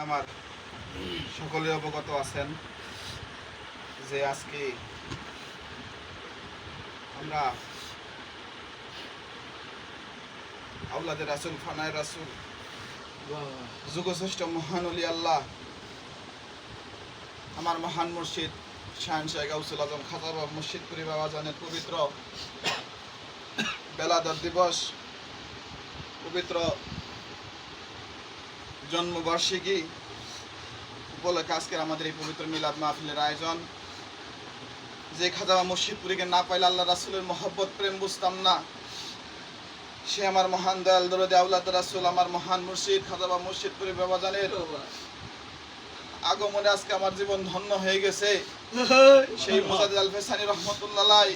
আমার সকলে অবগত আছেন যে আজকে আমরা আউলাদের রাসুল, ফানায় রাসুল, যুগশ্রেষ্ঠ মহান অলি আল্লাহ, আমার মহান মুর্শিদ শাহান শাহ গাউসুল আজম খাজাবা মুর্শিদপুরি বাবা জানের পবিত্র বেলাদর দিবস, পবিত্র জন্মবার্ষিকী উপলক্ষে আজকের আমাদের এই পবিত্র মিলাদ মাহফিলের আয়োজন। যে খাজাবা মুর্শিদপুরীকে না পাইলে আল্লাহ রাসুলের মহব্বত, প্রেম বুঝতাম না। সে আমার মহান দয়াল দরদে আউলাদ রাসুল আমার মহান মুর্শিদ খাজাবা মুর্শিদপুরি বাবাজানের আগমনে আজকে আমার জীবন ধন্য হয়ে গেছে। সেই মুজাদ আল ফেসানি রহমতুল্লাহ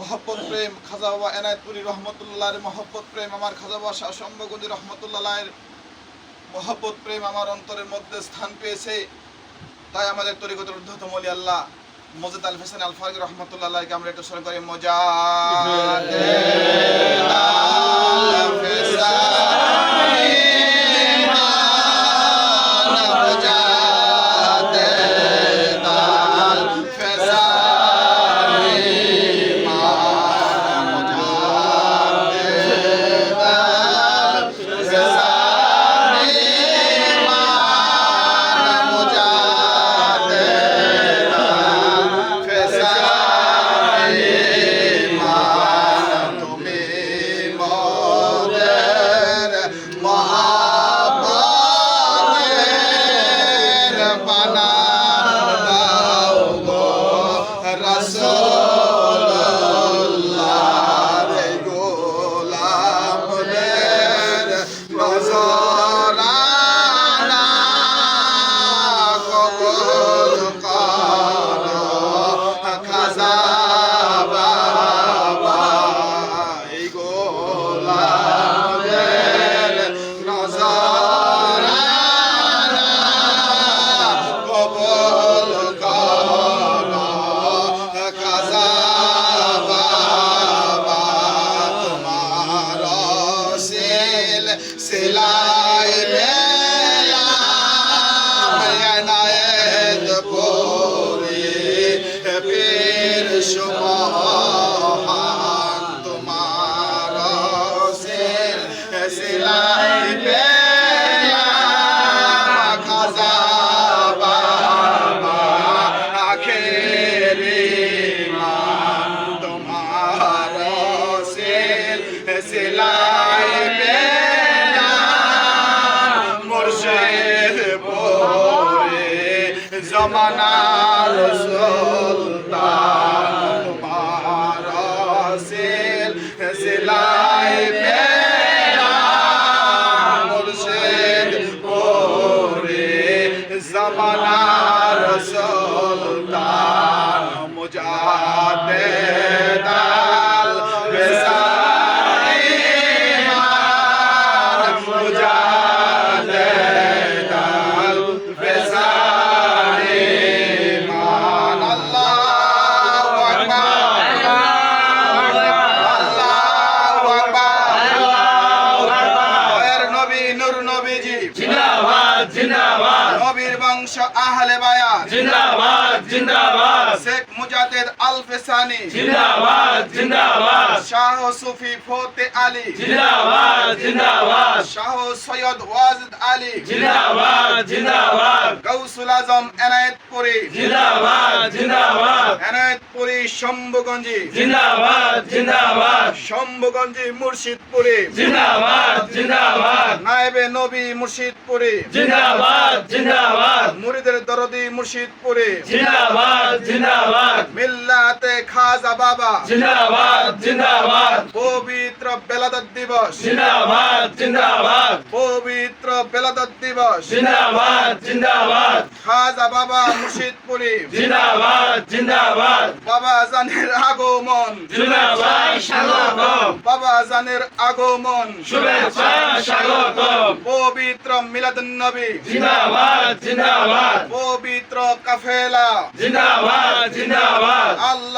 মহব্বত, প্রেম, খাজা বাবা এনায়তপুরি রহমতুল্লাহর মহব্বত, প্রেম, আমার খাজা বাবা শাহ শম্ভগঞ্জি রহমতুল্লাহের মহব্বত, প্রেম আমার অন্তরের মধ্যে স্থান পেয়েছে। তাই আমাদের তরিকতের ঊর্ধ্বতম আল্লাহ মজিদ আল হোসেন আল ফারুক রহমতুল্লাহকে আমরা একটু স্মরণ করি, মজাদ। সিলাই মেলা এনায়েত পরি পীর সুমহান তোমার সিল সিলাই মেলা খাজা বাবা জমানার সুলতান তোমার সিল সিলাই মেলা মুর্শিদ পরে জমানার সুলতান নূর নবীজি। জিন্দাবাদ জিন্দাবাদ। নবীর বংশ আহলে বায়াত। জিন্দাবাদ জিন্দাবাদ। শেখ মুজাদ্দেদ আল ফেসানি জিন্দাবাদ জিন্দাবাদ। শাহ সুফি ফতে আলী। জিন্দাবাদ জিন্দাবাদ। শাহ সৈয়দ ওয়াজিদ আলী। জিন্দাবাদ জিন্দাবাদ। আজম এনায়েতপুরি। জিন্দাবাদ জিন্দাবাদ। এনায়েতপুরি শম্ভুগঞ্জি। জিন্দাবাদ জিন্দাবাদ। শম্ভুগঞ্জি মুর্শিদপুরি। জিন্দাবাদ জিন্দাবাদ। নায়েবে নবী মুর্শিদপুরে। জিন্দাবাদ জিন্দাবাদ। মুরিদের দরদি মুর্শিদপুরে। জিন্দাবাদ জিন্দাবাদ। মিল্লাতে খাজা বাবা। জিন্দাবাদ জিন্দাবাদ। পবিত্র বেলাদত দিবস। জিন্দাবাদ জিন্দাবাদ। পবিত্র বেলাদত দিবস। জিন্দাবাদ। জিন্দাবাদ। খাজা বাবা মুর্শিদপুরি জিন্দাবাদ জিন্দাবাদ। বাবা জানের আগমন। জিন্দাবাদ স্বাগতম। বাবা জানের আগমন। শুভেচ্ছা স্বাগতম। পবিত্র মিলাদুন নবী জিন্দাবাদ জিন্দাবাদ। পবিত্র কাফেলা। জিন্দাবাদ জিন্দাবাদ। আল্লাহ